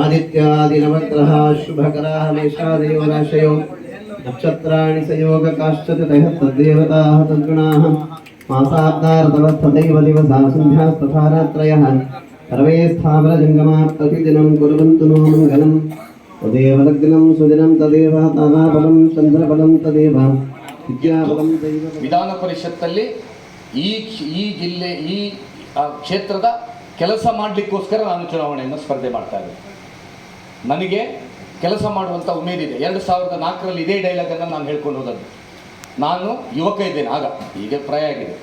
आदित्यादिनवग्रहा शुभकराः मेषादयो राशयो नक्षत्राणि संयोगकाश्च ततः तद्देवताः तद्गुणाः मासाब्दारतवस्तथैव दिवसा सन्ध्यास्तथा रात्रयः सर्वे स्थावरजङ्गमाः प्रतिदिनं कुर्वन्तु नो मङ्गलम् तदेव लग्नं सुदिनं तदेव ताराबलं चन्द्रबलं तदेव विद्याबलं दैवबलं ವಿಧಾನ ಪರಿಷತ್ತಲ್ಲಿ ಈ ಕ್ಷ- ಈ ಜಿಲ್ಲೆ ಈ ಆ, ಕ್ಷೇತ್ರದ ಕೆಲಸ ಮಾಡಲಿಕ್ಕೋಸ್ಕರ ನಾನು ಚುನಾವಣೆಯನ್ನು ಸ್ಪರ್ಧೆ ಮಾಡ್ತಾ ಇದ್ದೆ ನನಗೆ ಕೆಲಸ ಮಾಡುವಂಥ ಉಮೇದಿದೆ ಎರಡು ಸಾವಿರದ ನಾಲ್ಕರಲ್ಲಿ ಇದೇ ಡೈಲಾಗನ್ನು ನಾನು ಹೇಳ್ಕೊಂಡು ಹೋದದ್ದು. ನಾನು ಯುವಕ ಇದ್ದೇನೆ. ಆಗ ಈಗ ಪ್ರಾಯ ಆಗಿದೆ.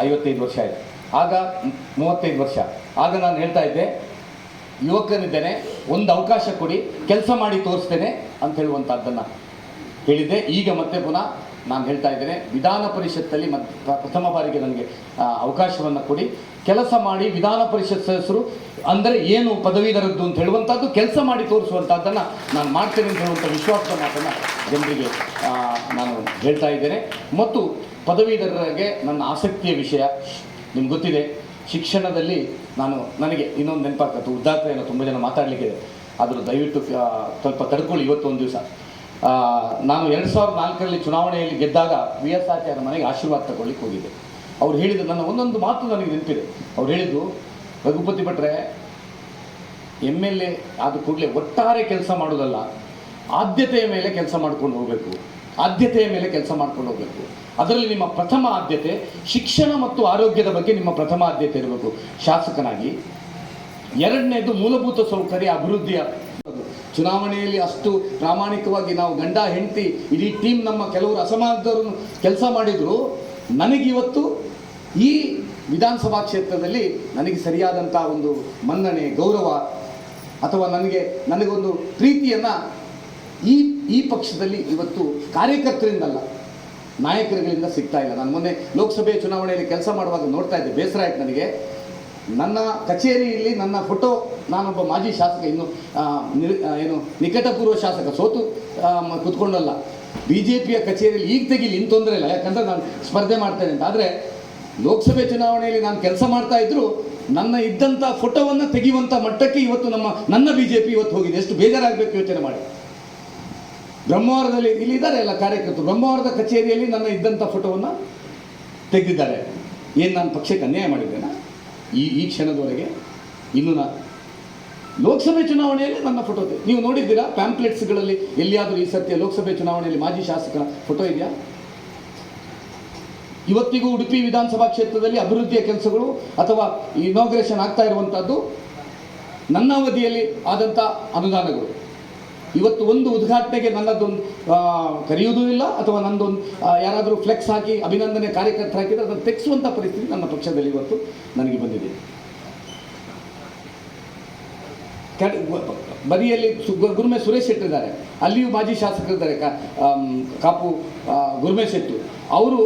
ಐವತ್ತೈದು ವರ್ಷ ಆಯಿತು. ಆಗ ಮೂವತ್ತೈದು ವರ್ಷ. ಆಗ ನಾನು ಹೇಳ್ತಾ ಇದ್ದೆ, ಯುವಕನಿದ್ದೇನೆ, ಒಂದು ಅವಕಾಶ ಕೊಡಿ, ಕೆಲಸ ಮಾಡಿ ತೋರಿಸ್ತೇನೆ ಅಂತ ಹೇಳುವಂಥದ್ದನ್ನು ಹೇಳಿದ್ದೆ. ಈಗ ಮತ್ತೆ ಪುನಃ ನಾನು ಹೇಳ್ತಾ ಇದ್ದೇನೆ, ವಿಧಾನ ಪರಿಷತ್ತಲ್ಲಿ ಮತ್ತೆ ಪ್ರ- ಪ್ರಥಮ ಬಾರಿಗೆ ನನಗೆ ಅವಕಾಶವನ್ನು ಕೊಡಿ. ಕೆಲಸ ಮಾಡಿ ವಿಧಾನ ಪರಿಷತ್ ಸದಸ್ಯರು ಅಂದರೆ ಏನು ಪದವೀಧರದ್ದು ಅಂತ ಹೇಳುವಂಥದ್ದು ಕೆಲಸ ಮಾಡಿ ತೋರಿಸುವಂಥದ್ದನ್ನು ನಾನು ಮಾಡ್ತೇನೆ ಅಂತ ಹೇಳುವಂಥ ವಿಶ್ವಾಸದ ಮಾತನ್ನು ಜನರಿಗೆ ನಾನು ಹೇಳ್ತಾ ಇದ್ದೇನೆ. ಮತ್ತು ಪದವೀಧರರಿಗೆ ನನ್ನ ಆಸಕ್ತಿಯ ವಿಷಯ, ನಿಮ್ಗೆ ಗೊತ್ತಿದೆ, ಶಿಕ್ಷಣದಲ್ಲಿ ನಾನು, ನನಗೆ ಇನ್ನೊಂದು ನೆನಪಾಗ್ತದೆ ಏನೋ ತುಂಬ ಜನ ಮಾತಾಡಲಿಕ್ಕಿದೆ. ಆದರೂ ದಯವಿಟ್ಟು ಸ್ವಲ್ಪ ತಡ್ಕೊಳ್ಳಿ ಇವತ್ತು ಒಂದು ದಿವಸ ನಾನು ಎರಡು ಸಾವಿರದ ನಾಲ್ಕರಲ್ಲಿ ಚುನಾವಣೆಯಲ್ಲಿ ಗೆದ್ದಾಗ ವಿ ಎಸ್ ಆಚಾರ್ಯ ಮನೆಗೆ ಆಶೀರ್ವಾದ ತಗೊಳ್ಳಿಕ್ಕೆ ಹೋಗಿದ್ದೆ. ಅವ್ರು ಹೇಳಿದ ನನ್ನ ಒಂದೊಂದು ಮಾತು ನನಗೆ ನೆನಪಿದೆ. ಅವ್ರು ಹೇಳಿದ್ದು, ರಘುಪತಿ ಭಟ್ರೆ, ಎಂ ಎಲ್ ಎ ಆದ ಕೂಡಲೇ ಒಟ್ಟಾರೆ ಕೆಲಸ ಮಾಡೋದಲ್ಲ. ಆದ್ಯತೆಯ ಮೇಲೆ ಕೆಲಸ ಮಾಡ್ಕೊಂಡು ಹೋಗಬೇಕು. ಆದ್ಯತೆಯ ಮೇಲೆ ಕೆಲಸ ಮಾಡ್ಕೊಂಡು ಹೋಗಬೇಕು. ಅದರಲ್ಲಿ ನಿಮ್ಮ ಪ್ರಥಮ ಆದ್ಯತೆ ಶಿಕ್ಷಣ ಮತ್ತು ಆರೋಗ್ಯದ ಬಗ್ಗೆ ನಿಮ್ಮ ಪ್ರಥಮ ಆದ್ಯತೆ ಇರಬೇಕು. ಶಾಸಕನಾಗಿ ಎರಡನೇದು ಮೂಲಭೂತ ಸೌಕರ್ಯ ಅಭಿವೃದ್ಧಿಯ ಚುನಾವಣೆಯಲ್ಲಿ ಅಷ್ಟು ಪ್ರಾಮಾಣಿಕವಾಗಿ ನಾವು ಗಂಡ, ಹೆಂಡತಿ, ಇಡೀ ಟೀಮ್ ನಮ್ಮ ಕೆಲವರು ಅಸಮಾನದವರು ಕೆಲಸ ಮಾಡಿದ್ರು. ನನಗಿವತ್ತು ಈ ವಿಧಾನಸಭಾ ಕ್ಷೇತ್ರದಲ್ಲಿ ನನಗೆ ಸರಿಯಾದಂಥ ಒಂದು ಮನ್ನಣೆ, ಗೌರವ ಅಥವಾ ನನಗೆ, ನನಗೊಂದು ಪ್ರೀತಿಯನ್ನು ಈ ಈ ಪಕ್ಷದಲ್ಲಿ ಇವತ್ತು ಕಾರ್ಯಕರ್ತರಿಂದಲ್ಲ, ನಾಯಕರುಗಳಿಂದ ಸಿಗ್ತಾ ಇಲ್ಲ. ನಾನು ಮೊನ್ನೆ ಲೋಕಸಭೆ ಚುನಾವಣೆಯಲ್ಲಿ ಕೆಲಸ ಮಾಡುವಾಗ ನೋಡ್ತಾ ಇದ್ದೆ, ಬೇಸರ ಆಯ್ತು ನನಗೆ. ನನ್ನ ಕಚೇರಿಯಲ್ಲಿ ನನ್ನ ಫೋಟೋ ನಾನೊಬ್ಬ ಮಾಜಿ ಶಾಸಕ, ಇನ್ನು ಏನು, ನಿಕಟಪೂರ್ವ ಶಾಸಕ, ಸೋತು ಕುತ್ಕೊಂಡಲ್ಲ ಬಿ ಜೆ ಪಿಯ ಕಚೇರಿಯಲ್ಲಿ ಈಗ ತೆಗಿಲಿ ಇನ್ನು ತೊಂದರೆ ಇಲ್ಲ, ಯಾಕಂದರೆ ನಾನು ಸ್ಪರ್ಧೆ ಮಾಡ್ತೇನೆ ಅಂತ. ಆದರೆ ಲೋಕಸಭೆ ಚುನಾವಣೆಯಲ್ಲಿ ನಾನು ಕೆಲಸ ಮಾಡ್ತಾ ಇದ್ರು ನನ್ನ ಇದ್ದಂಥ ಫೋಟೋವನ್ನು ತೆಗೆಯುವಂಥ ಮಟ್ಟಕ್ಕೆ ಇವತ್ತು ನಮ್ಮ, ನನ್ನ ಬಿ ಜೆ ಪಿ ಇವತ್ತು ಹೋಗಿದೆ. ಎಷ್ಟು ಬೇಜಾರಾಗಬೇಕು ಯೋಚನೆ ಮಾಡಿ. ಬ್ರಹ್ಮವಾರದಲ್ಲಿ ಇಲ್ಲಿ ಇದ್ದಾರೆ ಎಲ್ಲ ಕಾರ್ಯಕರ್ತರು. ಬ್ರಹ್ಮವಾರದ ಕಚೇರಿಯಲ್ಲಿ ನನ್ನ ಇದ್ದಂಥ ಫೋಟೋವನ್ನು ತೆಗೆದಿದ್ದಾರೆ. ಏನು ನಾನು ಪಕ್ಷಕ್ಕೆ ಅನ್ಯಾಯ ಮಾಡಿದ್ದೇನೆ? ಈ ಈ ಕ್ಷಣದವರೆಗೆ ಇನ್ನು ಲೋಕಸಭೆ ಚುನಾವಣೆಯಲ್ಲಿ ನನ್ನ ಫೋಟೋ ನೀವು ನೋಡಿದ್ದೀರಾ? ಪ್ಯಾಂಪ್ಲೆಟ್ಸ್ಗಳಲ್ಲಿ ಎಲ್ಲಿಯಾದರೂ ಈ ಸತ್ಯ ಲೋಕಸಭೆ ಚುನಾವಣೆಯಲ್ಲಿ ಮಾಜಿ ಶಾಸಕ ಫೋಟೋ ಇದೆಯಾ? ಇವತ್ತಿಗೂ ಉಡುಪಿ ವಿಧಾನಸಭಾ ಕ್ಷೇತ್ರದಲ್ಲಿ ಅಭಿವೃದ್ಧಿಯ ಕೆಲಸಗಳು ಅಥವಾ ಇನಾಗ್ರೇಷನ್ ಆಗ್ತಾ ಇರುವಂಥದ್ದು ನನ್ನ ಅವಧಿಯಲ್ಲಿ ಆದಂಥ ಅನುದಾನಗಳು. ಇವತ್ತು ಒಂದು ಉದ್ಘಾಟನೆಗೆ ನನ್ನದೊಂದು ಕರೆಯುವುದೂ ಇಲ್ಲ ಅಥವಾ ನನ್ನದೊಂದು ಯಾರಾದರೂ ಫ್ಲೆಕ್ಸ್ ಹಾಕಿ ಅಭಿನಂದನೆ ಕಾರ್ಯಕರ್ತರು ಹಾಕಿದ್ರೆ ಅದನ್ನು ತೆಗೆಸುವಂಥ ಪರಿಸ್ಥಿತಿ ನನ್ನ ಪಕ್ಷದಲ್ಲಿ ಇವತ್ತು ನನಗೆ ಬಂದಿದೆ. ಬದಿಯಲ್ಲಿ ಗುರುಮೆ ಸುರೇಶ್ ಶೆಟ್ಟಿ ಇದ್ದಾರೆ ಅಲ್ಲಿಯೂ ಮಾಜಿ ಶಾಸಕರಿದ್ದಾರೆ ಕಾಪು ಗುರುಮೆ ಶೆಟ್ಟು. ಅವರು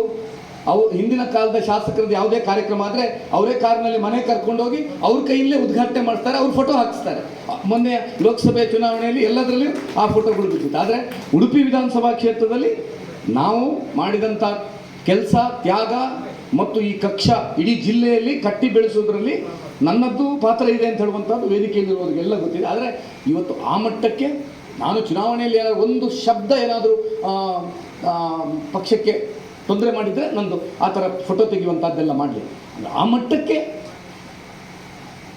ಅವು ಹಿಂದಿನ ಕಾಲದ ಶಾಸಕರದ್ದು ಯಾವುದೇ ಕಾರ್ಯಕ್ರಮ ಆದರೆ ಅವರೇ ಕಾರ್ನಲ್ಲಿ ಮನೆ ಕರ್ಕೊಂಡೋಗಿ ಅವ್ರ ಕೈಯಲ್ಲೇ ಉದ್ಘಾಟನೆ ಮಾಡ್ತಾರೆ ಅವ್ರ ಫೋಟೋ ಹಾಕಿಸ್ತಾರೆ. ಮೊನ್ನೆ ಲೋಕಸಭೆ ಚುನಾವಣೆಯಲ್ಲಿ ಎಲ್ಲದರಲ್ಲೂ ಆ ಫೋಟೋಗಳು ಬಿದ್ದಿತ್ತು ಆದರೆ ಉಡುಪಿ ವಿಧಾನಸಭಾ ಕ್ಷೇತ್ರದಲ್ಲಿ ನಾವು ಮಾಡಿದಂಥ ಕೆಲಸ, ತ್ಯಾಗ ಮತ್ತು ಈ ಕಕ್ಷ ಇಡೀ ಜಿಲ್ಲೆಯಲ್ಲಿ ಕಟ್ಟಿ ಬೆಳೆಸೋದ್ರಲ್ಲಿ ನನ್ನದ್ದು ಪಾತ್ರ ಇದೆ ಅಂತ ಹೇಳುವಂಥದ್ದು ವೇದಿಕೆಯಲ್ಲಿರುವವರಿಗೆಲ್ಲ ಗೊತ್ತಿದೆ. ಆದರೆ ಇವತ್ತು ಆ ಮಟ್ಟಕ್ಕೆ ನಾನು ಚುನಾವಣೆಯಲ್ಲಿ ಏನಾದರೂ ಒಂದು ಶಬ್ದ ಏನಾದರೂ ಪಕ್ಷಕ್ಕೆ ತೊಂದರೆ ಮಾಡಿದರೆ ನಂದು ಆ ಥರ ಫೋಟೋ ತೆಗೆಯುವಂಥದ್ದೆಲ್ಲ ಮಾಡಲಿ. ಆ ಮಟ್ಟಕ್ಕೆ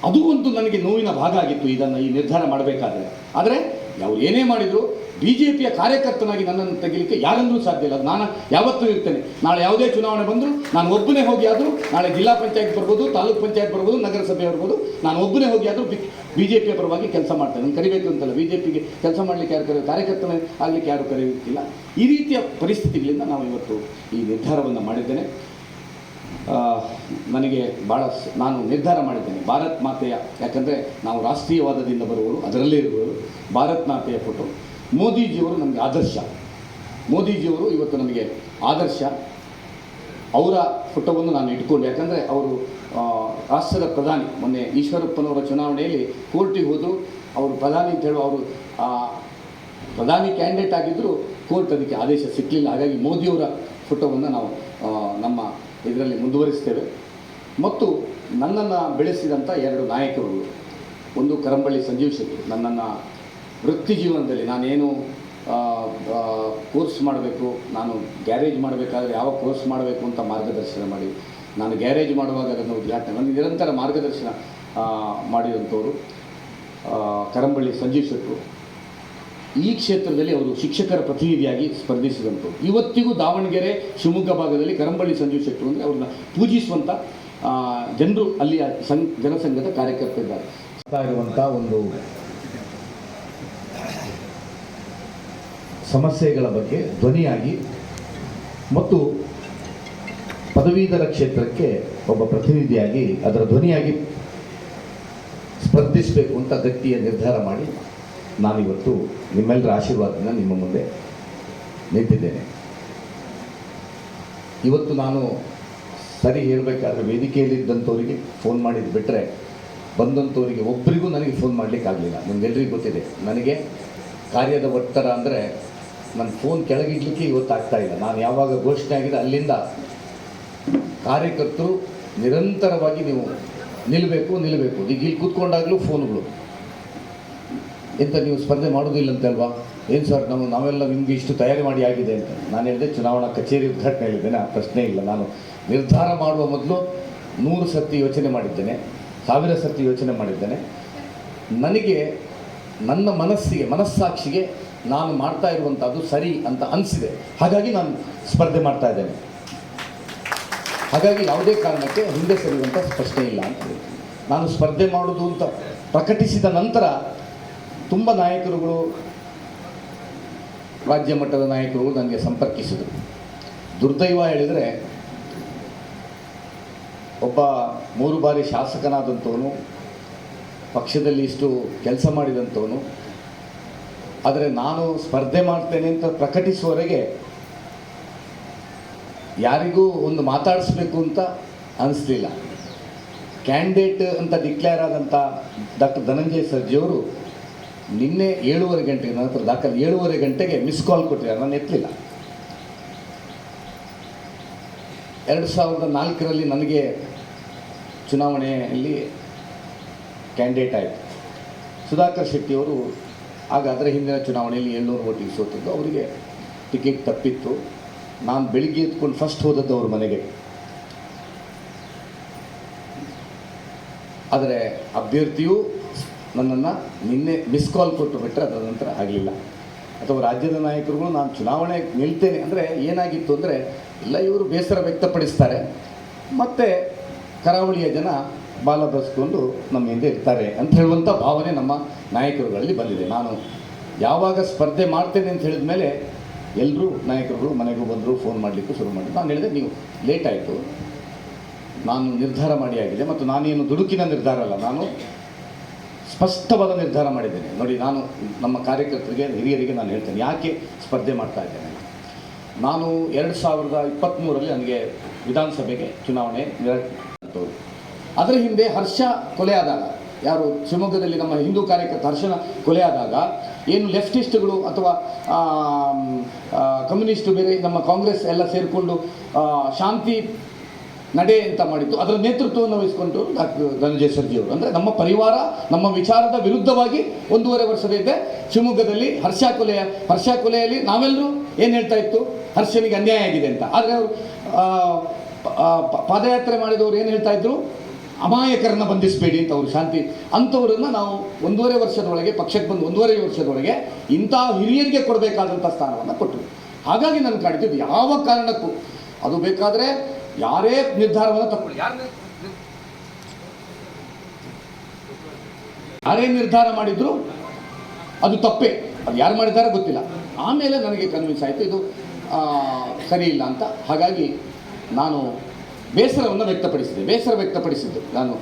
ಅದು ಒಂದು ನನಗೆ ನೋವಿನ ಭಾಗ ಆಗಿತ್ತು ಇದನ್ನು ಈ ನಿರ್ಧಾರ ಮಾಡಬೇಕಾದ್ರೆ. ಆದರೆ ಅವ್ರು ಏನೇ ಮಾಡಿದ್ರು ಬಿ ಜೆ ಪಿಯ ಕಾರ್ಯಕರ್ತನಾಗಿ ನನ್ನನ್ನು ತೆಗಿಲಿಕ್ಕೆ ಯಾರಂದ್ರೂ ಸಾಧ್ಯ ಇಲ್ಲ. ನಾನು ಯಾವತ್ತೂ ಇರ್ತೇನೆ. ನಾಳೆ ಯಾವುದೇ ಚುನಾವಣೆ ಬಂದರೂ ನಾನು ಒಬ್ಬನೇ ಹೋಗಿ ಆದರೂ ನಾಳೆ ಜಿಲ್ಲಾ ಪಂಚಾಯತ್ ಬರ್ಬೋದು, ತಾಲೂಕ್ ಪಂಚಾಯತ್ ಬರ್ಬೋದು, ನಗರಸಭೆ ಬರ್ಬೋದು, ನಾನು ಒಬ್ಬನೇ ಹೋಗಿ ಆದರೂ ಬಿ ಜೆ ಪಿಯ ಪರವಾಗಿ ಕೆಲಸ ಮಾಡ್ತೇನೆ. ನಾನು ಕರಿಬೇಕು ಅಂತಲ್ಲ ಬಿ ಜೆ ಪಿಗೆ ಕೆಲಸ ಮಾಡಲಿಕ್ಕೆ ಯಾರು ಕರೆಯೋ ಕಾರ್ಯಕರ್ತನೇ ಆಗಲಿಕ್ಕೆ ಯಾರು ಕರೆಯುತ್ತಿಲ್ಲ ಈ ರೀತಿಯ ಪರಿಸ್ಥಿತಿಗಳಿಂದ ನಾವು ಇವತ್ತು ಈ ನಿರ್ಧಾರವನ್ನು ಮಾಡಿದ್ದೇನೆ. ನನಗೆ ಭಾಳ ನಾನು ನಿರ್ಧಾರ ಮಾಡಿದ್ದೇನೆ. ಭಾರತ್ ಮಾತೆಯ, ಯಾಕಂದರೆ ನಾವು ರಾಷ್ಟ್ರೀಯವಾದದಿಂದ ಬರುವವರು, ಅದರಲ್ಲೇ ಇರುವವರು, ಭಾರತ್ ಮಾತೆಯ ಫೋಟೋ ಮೋದಿಜಿಯವರು ನಮಗೆ ಆದರ್ಶ. ಮೋದಿಜಿಯವರು ಇವತ್ತು ನಮಗೆ ಆದರ್ಶ. ಅವರ ಫೋಟೋವನ್ನು ನಾನು ಇಟ್ಕೊಂಡು. ಯಾಕಂದರೆ ಅವರು ರಾಷ್ಟ್ರದ ಪ್ರಧಾನಿ. ಮೊನ್ನೆ ಈಶ್ವರಪ್ಪನವರ ಚುನಾವಣೆಯಲ್ಲಿ ಕೋರ್ಟಿಗೆ ಹೋದರು. ಅವರು ಪ್ರಧಾನಿ ಅಂತ ಹೇಳುವ ಅವರು ಪ್ರಧಾನಿ ಕ್ಯಾಂಡಿಡೇಟ್ ಆಗಿದ್ದರೂ ಕೋರ್ಟ್ ಅದಕ್ಕೆ ಆದೇಶ ಸಿಕ್ಕಲಿಲ್ಲ ಹಾಗಾಗಿ ಮೋದಿಯವರ ಫೋಟೋವನ್ನು ನಾವು ನಮ್ಮ ಇದರಲ್ಲಿ ಮುಂದುವರಿಸ್ತೇವೆ. ಮತ್ತು ನನ್ನನ್ನು ಬೆಳೆಸಿದಂಥ ಎರಡು ನಾಯಕರುಗಳು, ಒಂದು ಕರಂಬಳ್ಳಿ ಸಂಜೀವ್ ಶೆಟ್ಟಿ, ನನ್ನನ್ನು ವೃತ್ತಿ ಜೀವನದಲ್ಲಿ ನಾನೇನು ಕೋರ್ಸ್ ಮಾಡಬೇಕು, ನಾನು ಗ್ಯಾರೇಜ್ ಮಾಡಬೇಕಾದ್ರೆ ಯಾವ ಕೋರ್ಸ್ ಮಾಡಬೇಕು ಅಂತ ಮಾರ್ಗದರ್ಶನ ಮಾಡಿ, ನಾನು ಗ್ಯಾರೇಜ್ ಮಾಡುವಾಗ ಅದನ್ನು ಉದ್ಘಾಟನೆ ನನಗೆ ನಿರಂತರ ಮಾರ್ಗದರ್ಶನ ಮಾಡಿದಂಥವರು ಕರಂಬಳ್ಳಿ ಸಂಜೀವ್ ಶೆಟ್ಟರು ಈ ಕ್ಷೇತ್ರದಲ್ಲಿ ಅವರು ಶಿಕ್ಷಕರ ಪ್ರತಿನಿಧಿಯಾಗಿ ಸ್ಪರ್ಧಿಸಿದಂಥವ್ರು. ಇವತ್ತಿಗೂ ದಾವಣಗೆರೆ ಶಿವಮೊಗ್ಗ ಭಾಗದಲ್ಲಿ ಕರಂಬಳ್ಳಿ ಸಂಜೀವ್ ಶೆಟ್ಟರು ಅಂದರೆ ಅವ್ರನ್ನ ಪೂಜಿಸುವಂಥ ಜನರು ಅಲ್ಲಿಯ ಸಂಘ, ಜನಸಂಘದ ಕಾರ್ಯಕರ್ತರಿದ್ದಾರೆ ಇರುವಂಥ ಒಂದು ಸಮಸ್ಯೆಗಳ ಬಗ್ಗೆ ಧ್ವನಿಯಾಗಿ ಮತ್ತು ಪದವೀಧರ ಕ್ಷೇತ್ರಕ್ಕೆ ಒಬ್ಬ ಪ್ರತಿನಿಧಿಯಾಗಿ ಅದರ ಧ್ವನಿಯಾಗಿ ಸ್ಪರ್ಧಿಸಬೇಕು ಅಂತ ಗಟ್ಟಿಯ ನಿರ್ಧಾರ ಮಾಡಿ ನಾನಿವತ್ತು ನಿಮ್ಮೆಲ್ಲರ ಆಶೀರ್ವಾದನ ನಿಮ್ಮ ಮುಂದೆ ನಿಂತಿದ್ದೇನೆ. ಇವತ್ತು ನಾನು ಸರಿ ಹೇಳಬೇಕಾದ್ರೆ ವೇದಿಕೆಯಲ್ಲಿದ್ದಂಥವರಿಗೆ ಫೋನ್ ಮಾಡಿದ್ದು ಬಿಟ್ಟರೆ ಬಂದಂಥವರಿಗೆ ಒಬ್ಬರಿಗೂ ನನಗೆ ಫೋನ್ ಮಾಡಲಿಕ್ಕಾಗಲಿಲ್ಲ. ನಿಮ್ಗೆಲ್ರಿಗೂ ಗೊತ್ತಿದೆ. ನನಗೆ ಕಾರ್ಯದ ಒತ್ತಡ ಅಂದರೆ ನನ್ನ ಫೋನ್ ಕೆಳಗಿಡ್ಲಿಕ್ಕೆ ಇವತ್ತು ಆಗ್ತಾ ಇಲ್ಲ. ನಾನು ಯಾವಾಗ ಘೋಷಣೆ ಆಗಿದೆ ಅಲ್ಲಿಂದ ಕಾರ್ಯಕರ್ತರು ನಿರಂತರವಾಗಿ ನೀವು ನಿಲ್ಲಬೇಕು ನಿಲ್ಲಬೇಕು ಈಗ ಇಲ್ಲಿ ಕೂತ್ಕೊಂಡಾಗಲೂ ಫೋನ್ಗಳು ಎಂತ ನೀವು ಸ್ಪರ್ಧೆ ಮಾಡೋದಿಲ್ಲ ಅಂತಲ್ವಾ ಏನು ಸರ್ ನಾವು ನಾವೆಲ್ಲ ನಿಮಗೆ ಇಷ್ಟು ತಯಾರಿ ಮಾಡಿ ಆಗಿದೆ ಅಂತ. ನಾನು ಹೇಳಿದೆ, ಚುನಾವಣಾ ಕಚೇರಿ ಉದ್ಘಾಟನೆ ಹೇಳಿದ್ದೇನೆ ಆ ಪ್ರಶ್ನೆ ಇಲ್ಲ. ನಾನು ನಿರ್ಧಾರ ಮಾಡುವ ಮೊದಲು ನೂರು ಸರ್ತಿ ಯೋಚನೆ ಮಾಡಿದ್ದೇನೆ, ಸಾವಿರ ಸರ್ತಿ ಯೋಚನೆ ಮಾಡಿದ್ದೇನೆ. ನನಗೆ, ನನ್ನ ಮನಸ್ಸಿಗೆ, ಮನಸ್ಸಾಕ್ಷಿಗೆ ನಾನು ಮಾಡ್ತಾ ಇರುವಂಥದ್ದು ಸರಿ ಅಂತ ಅನಿಸಿದೆ. ಹಾಗಾಗಿ ನಾನು ಸ್ಪರ್ಧೆ ಮಾಡ್ತಾ ಇದ್ದೇನೆ. ಹಾಗಾಗಿ ಯಾವುದೇ ಕಾರಣಕ್ಕೆ ಹಿಂದೆ ಸರಿಯುವಂಥ ಪ್ರಶ್ನೆ ಇಲ್ಲ ಅಂತ ನಾನು ಸ್ಪರ್ಧೆ ಮಾಡೋದು ಅಂತ ಪ್ರಕಟಿಸಿದ ನಂತರ ತುಂಬ ನಾಯಕರುಗಳು, ರಾಜ್ಯ ಮಟ್ಟದ ನಾಯಕರುಗಳು ನನಗೆ ಸಂಪರ್ಕಿಸಿದರು. ದುರ್ದೈವ ಹೇಳಿದರೆ, ಒಬ್ಬ ಮೂರು ಬಾರಿ ಶಾಸಕನಾದಂಥವನು, ಪಕ್ಷದಲ್ಲಿ ಇಷ್ಟು ಕೆಲಸ ಮಾಡಿದಂಥವನು, ಆದರೆ ನಾನು ಸ್ಪರ್ಧೆ ಮಾಡ್ತೇನೆ ಅಂತ ಪ್ರಕಟಿಸುವವರೆಗೆ ಯಾರಿಗೂ ಒಂದು ಮಾತಾಡಿಸ್ಬೇಕು ಅಂತ ಅನಿಸ್ಲಿಲ್ಲ. ಕ್ಯಾಂಡಿಡೇಟ್ ಅಂತ ಡಿಕ್ಲೇರ್ ಆದಂಥ ಡಾಕ್ಟರ್ ಧನಂಜಯ ಸರ್ಜಿಯವರು ನಿನ್ನೆ ಏಳುವರೆ ಗಂಟೆಗೆ ನನ್ನ ಹತ್ರ ದಾಖಲೆ ಏಳುವರೆ ಗಂಟೆಗೆ ಮಿಸ್ ಕಾಲ್ ಕೊಟ್ಟಿದ್ದಾರೆ ನಾನು ಎತ್ತಲಿಲ್ಲ. ಎರಡು ಸಾವಿರದ ನಾಲ್ಕರಲ್ಲಿ ನನಗೆ ಚುನಾವಣೆಯಲ್ಲಿ ಕ್ಯಾಂಡಿಡೇಟ್ ಆಯಿತು. ಸುಧಾಕರ್ ಶೆಟ್ಟಿಯವರು ಆಗ ಅದರ ಹಿಂದಿನ ಚುನಾವಣೆಯಲ್ಲಿ ಏಳ್ನೂರು ಓಟಿಗೆ ಸೋತಿದ್ದು ಅವರಿಗೆ ಟಿಕೆಟ್ ತಪ್ಪಿತ್ತು. ನಾನು ಬೆಳಿಗ್ಗೆ ಎತ್ಕೊಂಡು ಫಸ್ಟ್ ಹೋದದ್ದು ಅವ್ರ ಮನೆಗೆ. ಆದರೆ ಅಭ್ಯರ್ಥಿಯು ನನ್ನನ್ನು ನಿನ್ನೆ ಮಿಸ್ ಕಾಲ್ ಕೊಟ್ಟು ಬಿಟ್ಟರೆ ಅದರ ನಂತರ ಆಗಲಿಲ್ಲ. ಅಥವಾ ರಾಜ್ಯದ ನಾಯಕರುಗಳು ನಾನು ಚುನಾವಣೆ ನಿಲ್ತೇನೆ. ಅಂದರೆ ಏನಾಗಿತ್ತು ಅಂದರೆ, ಎಲ್ಲ ಇವರು ಬೇಸರ ವ್ಯಕ್ತಪಡಿಸ್ತಾರೆ. ಮತ್ತು ಕರಾವಳಿಯ ಜನ ಬಾಲ ಬರೆಸ್ಕೊಂಡು ನಮ್ಮ ಹಿಂದೆ ಇರ್ತಾರೆ ಅಂತ ಹೇಳುವಂಥ ಭಾವನೆ ನಮ್ಮ ನಾಯಕರುಗಳಲ್ಲಿ ಬಂದಿದೆ. ನಾನು ಯಾವಾಗ ಸ್ಪರ್ಧೆ ಮಾಡ್ತೇನೆ ಅಂತ ಹೇಳಿದ ಮೇಲೆ ಎಲ್ಲರೂ ನಾಯಕರುಗಳು ಮನೆಗೂ ಬಂದರು ಫೋನ್ ಮಾಡಲಿಕ್ಕೂ ಶುರು ಮಾಡಿದ್ರು. ನಾನು ಹೇಳಿದೆ, ನೀವು ಲೇಟ್ ಆಯಿತು. ನಾನು ನಿರ್ಧಾರ ಮಾಡಿ ಆಗಿದೆ ಮತ್ತು ನಾನೇನು ದುಡುಕಿನ ನಿರ್ಧಾರ ಅಲ್ಲ. ನಾನು ಸ್ಪಷ್ಟವಾದ ನಿರ್ಧಾರ ಮಾಡಿದ್ದೇನೆ. ನೋಡಿ, ನಾನು ನಮ್ಮ ಕಾರ್ಯಕರ್ತರಿಗೆ, ಹಿರಿಯರಿಗೆ ನಾನು ಹೇಳ್ತೇನೆ, ಯಾಕೆ ಸ್ಪರ್ಧೆ ಮಾಡ್ತಾ ಇದ್ದೇನೆ ನಾನು ಎರಡು ಸಾವಿರದ ಇಪ್ಪತ್ತ್ಮೂರರಲ್ಲಿ ನನಗೆ ವಿಧಾನಸಭೆಗೆ ಚುನಾವಣೆ ಅದರ ಹಿಂದೆ ಹರ್ಷ ಕೊಲೆಯಾದಾಗ ಯಾರು ಶಿವಮೊಗ್ಗದಲ್ಲಿ ನಮ್ಮ ಹಿಂದೂ ಕಾರ್ಯಕರ್ತ ಹರ್ಷನ ಕೊಲೆಯಾದಾಗ ಏನು ಲೆಫ್ಟಿಸ್ಟ್ಗಳು ಅಥವಾ ಕಮ್ಯುನಿಸ್ಟ್ ಬೇರೆ ನಮ್ಮ ಕಾಂಗ್ರೆಸ್ ಎಲ್ಲ ಸೇರಿಕೊಂಡು ಶಾಂತಿ ನಡೆ ಅಂತ ಮಾಡಿದ್ದು. ಅದರ ನೇತೃತ್ವವನ್ನು ವಹಿಸಿಕೊಂಡು ಡಾಕ್ಟರ್ ಧನಂಜಯ ಸರ್ಜಿ ಅವರು. ಅಂದರೆ ನಮ್ಮ ಪರಿವಾರ, ನಮ್ಮ ವಿಚಾರದ ವಿರುದ್ಧವಾಗಿ ಒಂದೂವರೆ ವರ್ಷದ ಹಿಂದೆ ಶಿವಮೊಗ್ಗದಲ್ಲಿ ಹರ್ಷ ಕೊಲೆಯ ಹರ್ಷ ಕೊಲೆಯಲ್ಲಿ ನಾವೆಲ್ಲರೂ ಏನು ಹೇಳ್ತಾ ಇತ್ತು? ಹರ್ಷನಿಗೆ ಅನ್ಯಾಯ ಆಗಿದೆ ಅಂತ. ಆದರೆ ಅವರು ಪಾದಯಾತ್ರೆ ಮಾಡಿದವರು ಏನು ಹೇಳ್ತಾ ಇದ್ರು? ಅಮಾಯಕರನ್ನು ಬಂಧಿಸಬೇಡಿ ಅಂತ ಅವರು ಶಾಂತಿ. ಅಂಥವರನ್ನು ನಾವು ಒಂದೂವರೆ ವರ್ಷದೊಳಗೆ, ಪಕ್ಷಕ್ಕೆ ಬಂದು ಒಂದೂವರೆ ವರ್ಷದೊಳಗೆ ಇಂಥ ಹಿರಿಯರಿಗೆ ಕೊಡಬೇಕಾದಂಥ ಸ್ಥಾನವನ್ನು ಕೊಟ್ಟರು ಹಾಗಾಗಿ ನಾನು ಕಾಣ್ತಿದ್ದು ಯಾವ ಕಾರಣಕ್ಕೂ. ಅದು ಬೇಕಾದರೆ ಯಾರೇ ನಿರ್ಧಾರವನ್ನು ತಗೊಳ್ಳಿ ಯಾರು ಯಾರೇ ನಿರ್ಧಾರ ಮಾಡಿದ್ರು ಅದು ತಪ್ಪೇ. ಅದು ಯಾರು ಮಾಡಿದ್ದಾರೆ ಗೊತ್ತಿಲ್ಲ. ಆಮೇಲೆ ನನಗೆ ಕನ್ವಿನ್ಸ್ ಆಯಿತು ಇದು ಸರಿ ಇಲ್ಲ ಅಂತ. ಹಾಗಾಗಿ ನಾನು ಬೇಸರವನ್ನು ವ್ಯಕ್ತಪಡಿಸಿದೆ ಬೇಸರ ವ್ಯಕ್ತಪಡಿಸಿದ್ದು. ನಾನು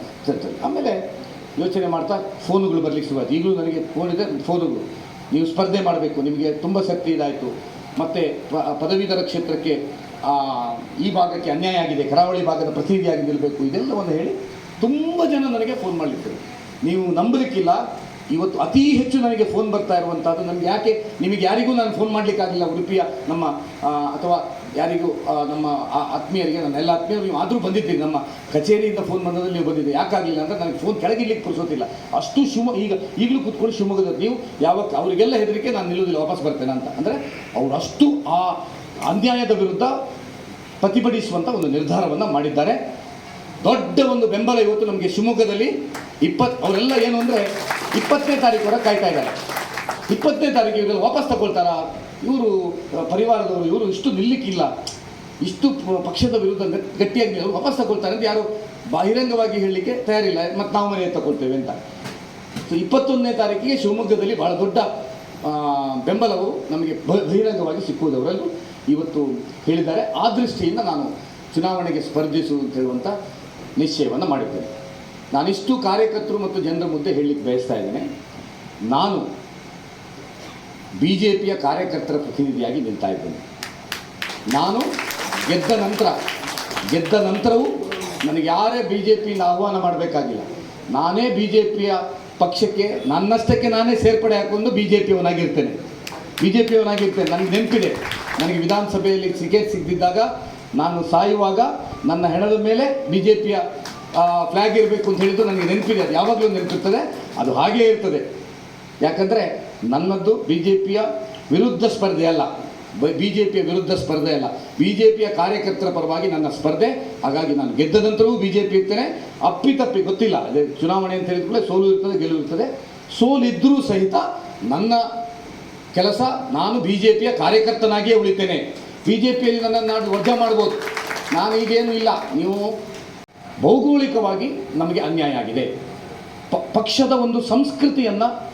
ಆಮೇಲೆ ಯೋಚನೆ ಮಾಡ್ತಾ ಫೋನುಗಳು ಬರಲಿಕ್ಕೆ ಶುರುವಾಯಿತು. ಈಗಲೂ ನನಗೆ ಫೋನ್ ಇದೆ ಫೋನುಗಳು. ನೀವು ಸ್ಪರ್ಧೆ ಮಾಡಬೇಕು ನಿಮಗೆ ತುಂಬ ಶಕ್ತಿ ಇದಾಯಿತು. ಮತ್ತು ಪದವೀಧರ ಕ್ಷೇತ್ರಕ್ಕೆ ಈ ಭಾಗಕ್ಕೆ ಅನ್ಯಾಯ ಆಗಿದೆ, ಕರಾವಳಿ ಭಾಗದ ಪ್ರತಿನಿಧಿಯಾಗಿ ನಿಲ್ಲಬೇಕು ಇದೆಲ್ಲವನ್ನು ಹೇಳಿ ತುಂಬ ಜನ ನನಗೆ ಫೋನ್ ಮಾಡಲಿದ್ದರು ನೀವು ನಂಬಲಿಕ್ಕಿಲ್ಲ, ಇವತ್ತು ಅತಿ ಹೆಚ್ಚು ನನಗೆ ಫೋನ್ ಬರ್ತಾ ಇರುವಂಥದ್ದು ನಮ್ಗೆ ಯಾಕೆ, ನಿಮಗೆ ಯಾರಿಗೂ ನಾನು ಫೋನ್ ಮಾಡಲಿಕ್ಕಾಗಿಲ್ಲ ಉಡುಪಿಯ ನಮ್ಮ ಅಥವಾ ಯಾರಿಗೂ ನಮ್ಮ ಆತ್ಮೀಯರಿಗೆ, ನನ್ನ ಎಲ್ಲ ಆತ್ಮೀಯರು, ನೀವು ಆದರೂ ಬಂದಿದ್ದೀರಿ, ನಮ್ಮ ಕಚೇರಿಯಿಂದ ಫೋನ್ ಬಂದದ್ದು ನೀವು ಬಂದಿದ್ದೀರಿ ಯಾಕಾಗಲಿಲ್ಲ ಅಂದರೆ ನನಗೆ ಫೋನ್ ಕೆಳಗಿರ್ಲಿಕ್ಕೆ ಪುರ್ಸೋತಿಲ್ಲ ಅಷ್ಟು ಶಿವಮೊಗ್ಗ ಈಗ, ಈಗಲೂ ಕೂತ್ಕೊಂಡು ಶಿವಮೊಗ್ಗದ ನೀವು ಯಾವಾಗ ಅವರಿಗೆಲ್ಲ ಹೆದರಿಕೆ ನಾನು ನಿಲ್ಲೋದಿಲ್ಲ ವಾಪಸ್ ಬರ್ತೇನೆ ಅಂತ. ಅಂದರೆ ಅವರಷ್ಟು ಆ ಅನ್ಯಾಯದ ವಿರುದ್ಧ ಪ್ರತಿಭಟಿಸುವಂಥ ಒಂದು ನಿರ್ಧಾರವನ್ನು ಮಾಡಿದ್ದಾರೆ. ದೊಡ್ಡ ಒಂದು ಬೆಂಬಲ ಇವತ್ತು ನಮಗೆ ಶಿವಮೊಗ್ಗದಲ್ಲಿ. ಇಪ್ಪತ್ತು ಅವರೆಲ್ಲ ಏನು ಅಂದರೆ ಇಪ್ಪತ್ತನೇ ತಾರೀಕು ಕಾಯ್ತಾ ಇದ್ದಾರೆ. ಇಪ್ಪತ್ತನೇ ತಾರೀಕು ಇವರೆಲ್ಲ ವಾಪಸ್ ತಗೊಳ್ತಾರಾ? ಇವರು ಪರಿವಾರದವರು, ಇವರು ಇಷ್ಟು ನಿಲ್ಲಿಕ್ಕಿಲ್ಲ. ಇಷ್ಟು ಪಕ್ಷದ ವಿರುದ್ಧ ಗಟ್ಟಿಯಾಗಿ ವಾಪಸ್ ತಗೊಳ್ತಾರೆ ಅಂತ ಯಾರು ಬಹಿರಂಗವಾಗಿ ಹೇಳಲಿಕ್ಕೆ ತಯಾರಿಲ್ಲ. ಮತ್ತು ನಾವು ಮನೆ ತಗೊಳ್ತೇವೆ ಅಂತ. ಸೊ ಇಪ್ಪತ್ತೊಂದನೇ ತಾರೀಕಿಗೆ ಶಿವಮೊಗ್ಗದಲ್ಲಿ ಬಹಳ ದೊಡ್ಡ ಬೆಂಬಲವು ನಮಗೆ ಬಹಿರಂಗವಾಗಿ ಸಿಕ್ಕುವುದವರಲ್ಲೂ ಇವತ್ತು ಹೇಳಿದ್ದಾರೆ. ಆ ದೃಷ್ಟಿಯಿಂದ ನಾನು ಚುನಾವಣೆಗೆ ಸ್ಪರ್ಧಿಸು ಅಂತ ಹೇಳುವಂಥ ನಿಶ್ಚಯವನ್ನು ಮಾಡಿದ್ದೇನೆ. ನಾನಿಷ್ಟು ಕಾರ್ಯಕರ್ತರು ಮತ್ತು ಜನರ ಮುಂದೆ ಹೇಳಲಿಕ್ಕೆ ಬಯಸ್ತಾ ಇದ್ದೇನೆ. ನಾನು ಬಿ ಜೆ ಪಿಯ ಕಾರ್ಯಕರ್ತರ ಪ್ರತಿನಿಧಿಯಾಗಿ ನಿಲ್ತಾ ಇದ್ದೇನೆ. ನಾನು ಗೆದ್ದ ನಂತರ, ಗೆದ್ದ ನಂತರವೂ ನನಗೆ ಯಾರೇ ಬಿ ಜೆ ಪಿಯಿಂದ ಆಹ್ವಾನ ಮಾಡಬೇಕಾಗಿಲ್ಲ. ನಾನೇ ಬಿ ಜೆ ಪಿಯ ಪಕ್ಷಕ್ಕೆ, ನನ್ನಷ್ಟಕ್ಕೆ ನಾನೇ ಸೇರ್ಪಡೆ ಹಾಕೊಂಡು ಬಿ ಜೆ ಪಿಯವನಾಗಿರ್ತೇನೆ ಬಿ ಜೆ ಪಿಯವನಾಗಿರ್ತೇನೆ ನನಗೆ ನೆನಪಿದೆ. ನನಗೆ ವಿಧಾನಸಭೆಯಲ್ಲಿ ಟಿಕೆಟ್ ಸಿಗದಿದ್ದಾಗ ನಾನು ಸಾಯುವಾಗ ನನ್ನ ಹೆಣದ ಮೇಲೆ ಬಿ ಜೆ ಪಿಯ ಫ್ಲ್ಯಾಗ್ ಇರಬೇಕು ಅಂತ ಹೇಳಿದ್ದು ನನಗೆ ನೆನಪಿದೆ. ಅದು ಯಾವಾಗಲೂ ನೆನಪಿರ್ತದೆ. ಅದು ಹಾಗೇ ಇರ್ತದೆ. ಯಾಕಂದರೆ ನನ್ನದು ಬಿ ಜೆ ಪಿಯ ವಿರುದ್ಧ ಸ್ಪರ್ಧೆ ಅಲ್ಲ. ಬಿ ಜೆ ಪಿಯ ವಿರುದ್ಧ ಸ್ಪರ್ಧೆ ಅಲ್ಲ. ಬಿ ಜೆ ಪಿಯ ಕಾರ್ಯಕರ್ತರ ಪರವಾಗಿ ನನ್ನ ಸ್ಪರ್ಧೆ. ಹಾಗಾಗಿ ನಾನು ಗೆದ್ದ ನಂತರವೂ ಬಿ ಜೆ ಪಿ ಇರ್ತೇನೆ ಅಪ್ಪಿತಪ್ಪಿ ಗೊತ್ತಿಲ್ಲ. ಅದೇ ಚುನಾವಣೆ ಅಂತ ಹೇಳಿದ ಸೋಲು ಇರ್ತದೆ, ಗೆಲುವು ಇರ್ತದೆ. ಸೋಲಿದ್ದರೂ ಸಹಿತ ನನ್ನ ಕೆಲಸ ನಾನು ಬಿ ಜೆ ಪಿಯ ಕಾರ್ಯಕರ್ತನಾಗಿಯೇ ಉಳಿತೇನೆ. ಬಿ ಜೆ ಪಿಯಲ್ಲಿ ನನ್ನನ್ನು ನಾಡು ವಜಾ ಮಾಡ್ಬೋದು. ನಾನು ಈಗೇನು ಇಲ್ಲ. ನೀವು ಭೌಗೋಳಿಕವಾಗಿ ನಮಗೆ ಅನ್ಯಾಯ ಆಗಿದೆ. ಪಕ್ಷದ ಒಂದು ಸಂಸ್ಕೃತಿಯನ್ನು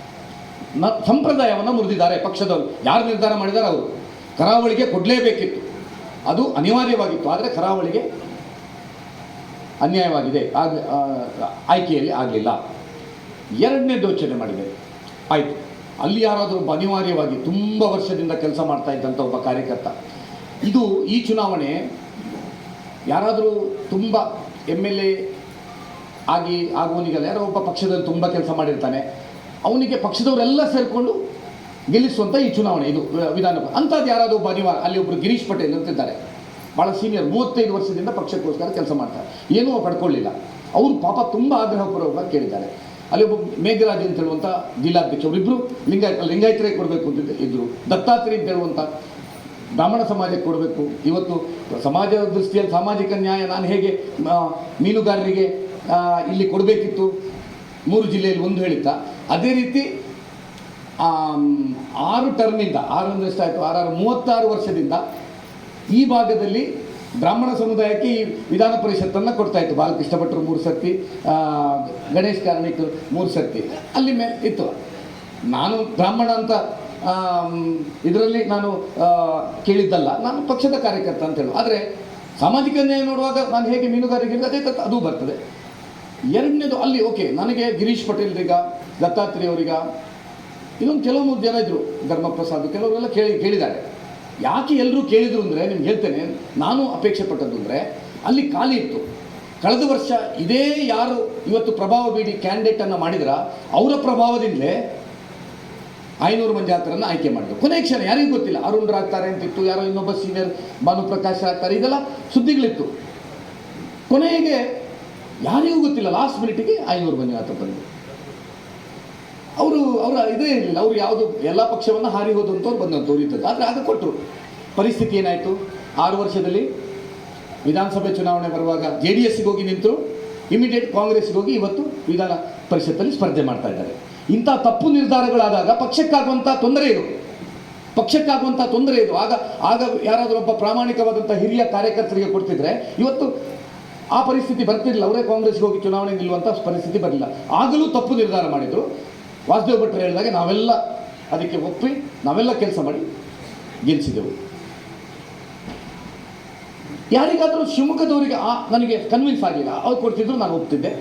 ನ, ಸಂಪ್ರದಾಯವನ್ನು ಮುರಿದಿದ್ದಾರೆ ಪಕ್ಷದವರು. ಯಾರು ನಿರ್ಧಾರ ಮಾಡಿದ್ದಾರೆ ಅವರು. ಕರಾವಳಿಗೆ ಕೊಡಲೇಬೇಕಿತ್ತು. ಅದು ಅನಿವಾರ್ಯವಾಗಿತ್ತು. ಆದರೆ ಕರಾವಳಿಗೆ ಅನ್ಯಾಯವಾಗಿದೆ. ಆಗ ಆಯ್ಕೆಯಲ್ಲಿ ಆಗಲಿಲ್ಲ. ಎರಡನೇ ಯೋಚನೆ ಮಾಡಿದೆ. ಆಯಿತು. ಅಲ್ಲಿ ಯಾರಾದರೂ ಒಬ್ಬ ಅನಿವಾರ್ಯವಾಗಿ ತುಂಬ ವರ್ಷದಿಂದ ಕೆಲಸ ಮಾಡ್ತಾ ಇದ್ದಂಥ ಒಬ್ಬ ಕಾರ್ಯಕರ್ತ. ಇದು ಈ ಚುನಾವಣೆ ಯಾರಾದರೂ ತುಂಬ ಎಂ ಎಲ್ ಎ ಆಗಿ ಆಗುವನಿಗೆಲ್ಲ, ಯಾರೋ ಒಬ್ಬ ಪಕ್ಷದಲ್ಲಿ ತುಂಬ ಕೆಲಸ ಮಾಡಿರ್ತಾನೆ, ಅವನಿಗೆ ಪಕ್ಷದವರೆಲ್ಲ ಸೇರಿಕೊಂಡು ಗೆಲ್ಲಿಸುವಂಥ ಈ ಚುನಾವಣೆ ಇದು ವಿಧಾನ ಅಂಥದ್ದು ಯಾರಾದರೂ ಒಬ್ಬ ಅನಿವಾರ್ಯ, ಅಲ್ಲಿ ಒಬ್ಬರು ಗಿರೀಶ್ ಪಟೇಲ್ ಅಂತಿದ್ದಾರೆ. ಭಾಳ ಸೀನಿಯರ್ ಮೂವತ್ತೈದು ವರ್ಷದಿಂದ ಪಕ್ಷಕ್ಕೋಸ್ಕರ ಕೆಲಸ ಮಾಡ್ತಾರೆ. ಏನೂ ಪಡ್ಕೊಳ್ಳಿಲ್ಲ. ಅವರು ಪಾಪ ತುಂಬ ಆಗ್ರಹಪೂರ್ವಕವಾಗಿ ಕೇಳಿದ್ದಾರೆ. ಅಲ್ಲಿ ಒಬ್ಬ ಮೇಘರಾಜ್ ಅಂತ ಹೇಳುವಂಥ ಜಿಲ್ಲಾಧ್ಯಕ್ಷ ಅವರಿಬ್ಬರು ಲಿಂಗಾಯತ ಲಿಂಗಾಯತರೇ ಕೊಡಬೇಕು ಅಂತ ಇದ್ದರು ದತ್ತಾತ್ರಿ ಅಂತ ಹೇಳುವಂಥ ಬ್ರಾಹ್ಮಣ ಸಮಾಜಕ್ಕೆ ಕೊಡಬೇಕು. ಇವತ್ತು ಸಮಾಜದ ದೃಷ್ಟಿಯಲ್ಲಿ ಸಾಮಾಜಿಕ ನ್ಯಾಯ ನಾನು ಹೇಗೆ ಮೀನುಗಾರರಿಗೆ ಇಲ್ಲಿ ಕೊಡಬೇಕಿತ್ತು? ಮೂರು ಜಿಲ್ಲೆಯಲ್ಲಿ ಒಂದು ಹೇಳಿದ್ದ. ಅದೇ ರೀತಿ ಆರು ಟರ್ಮಿಂದ ಆರು ಅಂದ್ರೆ ಎಷ್ಟಾಯಿತು? ಆರಾರು ಮೂವತ್ತಾರು ವರ್ಷದಿಂದ ಈ ಭಾಗದಲ್ಲಿ ಬ್ರಾಹ್ಮಣ ಸಮುದಾಯಕ್ಕೆ ಈ ವಿಧಾನ ಪರಿಷತ್ತನ್ನು ಕೊಡ್ತಾ ಇತ್ತು. ಬಾಲಕೃಷ್ಣ ಭಟ್ರು ಮೂರು ಸರ್ತಿ ಗಣೇಶ್ ಕಾರ್ಣಿಕರು ಮೂರು ಸರ್ತಿ. ಅಲ್ಲಿ ಮೇ, ಇತ್ತು. ನಾನು ಬ್ರಾಹ್ಮಣ ಅಂತ ಇದರಲ್ಲಿ ನಾನು ಕೇಳಿದ್ದಲ್ಲ. ನಾನು ಪಕ್ಷದ ಕಾರ್ಯಕರ್ತ ಅಂತ ಹೇಳು. ಆದರೆ ಸಾಮಾಜಿಕ ನ್ಯಾಯ ನೋಡುವಾಗ ನಾನು ಹೇಗೆ ಮೀನುಗಾರಿಕೆ ಅದೇ ಅದು ಬರ್ತದೆ. ಎರಡನೇದು ಅಲ್ಲಿ, ಓಕೆ, ನನಗೆ ಗಿರೀಶ್ ಪಟೇಲ್ರಿಗ, ದತ್ತಾತ್ರಿಯವರಿಗ, ಇನ್ನೊಂದು ಕೆಲವೊಂದು ಜನ ಇದ್ದರು ಧರ್ಮಪ್ರಸಾದ್, ಕೆಲವರೆಲ್ಲ ಕೇಳಿ, ಕೇಳಿದ್ದಾರೆ. ಯಾಕೆ ಎಲ್ಲರೂ ಕೇಳಿದ್ರು ಅಂದರೆ, ನಿಮ್ಗೆ ಹೇಳ್ತೇನೆ, ನಾನು ಅಪೇಕ್ಷೆ ಪಟ್ಟದ್ದು ಅಂದರೆ, ಅಲ್ಲಿ ಖಾಲಿ ಇತ್ತು. ಕಳೆದ ವರ್ಷ ಇದೇ ಯಾರು ಇವತ್ತು ಪ್ರಭಾವ ಬೀಡಿ ಕ್ಯಾಂಡಿಡೇಟನ್ನು ಮಾಡಿದ್ರ, ಅವರ ಪ್ರಭಾವದಿಂದಲೇ ಐನೂರು ಮಂದಿ ಆತರನ್ನು ಆಯ್ಕೆ ಮಾಡಿದ್ರು. ಕೊನೆ ಕ್ಷಣ ಯಾರಿಗೂ ಗೊತ್ತಿಲ್ಲ, ಅರುಣ್ ಆಗ್ತಾರೆ ಅಂತಿತ್ತು, ಯಾರೋ ಇನ್ನೊಬ್ಬ ಸೀನಿಯರ್ ಭಾನುಪ್ರಕಾಶ್ ಆಗ್ತಾರೆ ಇದೆಲ್ಲ ಸುದ್ದಿಗಳಿತ್ತು. ಕೊನೆಗೆ ಯಾರಿಗೂ ಗೊತ್ತಿಲ್ಲ ಲಾಸ್ಟ್ ಮಿನಿಟಿಗೆ ಐನೂರು ಮಂದಿ ಆತ ಬಂದರು. ಅವರು, ಅವರ ಇದೇ ಇರಲಿಲ್ಲ. ಅವರು ಯಾವುದು, ಎಲ್ಲ ಪಕ್ಷವನ್ನು ಹಾರಿ ಹೋದಂಥವ್ರು ಬಂದಂಥವ್ರು ಇದ್ದದ್ದು. ಆದರೆ ಅದು ಕೊಟ್ಟರು ಪರಿಸ್ಥಿತಿ ಏನಾಯಿತು? ಆರು ವರ್ಷದಲ್ಲಿ ವಿಧಾನಸಭೆ ಚುನಾವಣೆ ಬರುವಾಗ ಜೆ ಡಿ ಎಸ್ಗೆ ಹೋಗಿ ನಿಂತರು. ಇಮಿಡಿಯೇಟ್ ಕಾಂಗ್ರೆಸ್ಗೆ ಹೋಗಿ ಇವತ್ತು ವಿಧಾನ ಪರಿಷತ್ತಲ್ಲಿ ಸ್ಪರ್ಧೆ ಮಾಡ್ತಾ ಇದ್ದಾರೆ. ಇಂಥ ತಪ್ಪು ನಿರ್ಧಾರಗಳಾದಾಗ ಪಕ್ಷಕ್ಕಾಗುವಂಥ ತೊಂದರೆ ಇದು. ಪಕ್ಷಕ್ಕಾಗುವಂಥ ತೊಂದರೆ ಇದು. ಆಗ ಆಗ ಯಾರಾದರೂ ಒಬ್ಬ ಪ್ರಾಮಾಣಿಕವಾದಂಥ ಹಿರಿಯ ಕಾರ್ಯಕರ್ತರಿಗೆ ಕೊಡ್ತಿದ್ರೆ ಇವತ್ತು ಆ ಪರಿಸ್ಥಿತಿ ಬರ್ತಿರಲಿಲ್ಲ. ಅವರೇ ಕಾಂಗ್ರೆಸ್ಗೆ ಹೋಗಿ ಚುನಾವಣೆ ನಿಲ್ಲುವಂಥ ಪರಿಸ್ಥಿತಿ ಬರಲಿಲ್ಲ. ಆಗಲೂ ತಪ್ಪು ನಿರ್ಧಾರ ಮಾಡಿದರು. ವಾಸುದೇವ್ ಭಟ್ರು ಹೇಳಿದಾಗ ನಾವೆಲ್ಲ ಅದಕ್ಕೆ ಒಪ್ಪಿ ನಾವೆಲ್ಲ ಕೆಲಸ ಮಾಡಿ ಗೆಲ್ಲಿಸಿದೆವು ಯಾರಿಗಾದರೂ ಶಿವಮೊಗ್ಗದವರಿಗೆ ಆ ನನಗೆ ಕನ್ವಿನ್ಸ್ ಆಗಿಲ್ಲ, ಅವ್ರು ಕೊಡ್ತಿದ್ರು ನಾನು ಒಪ್ತಿದ್ದೆ.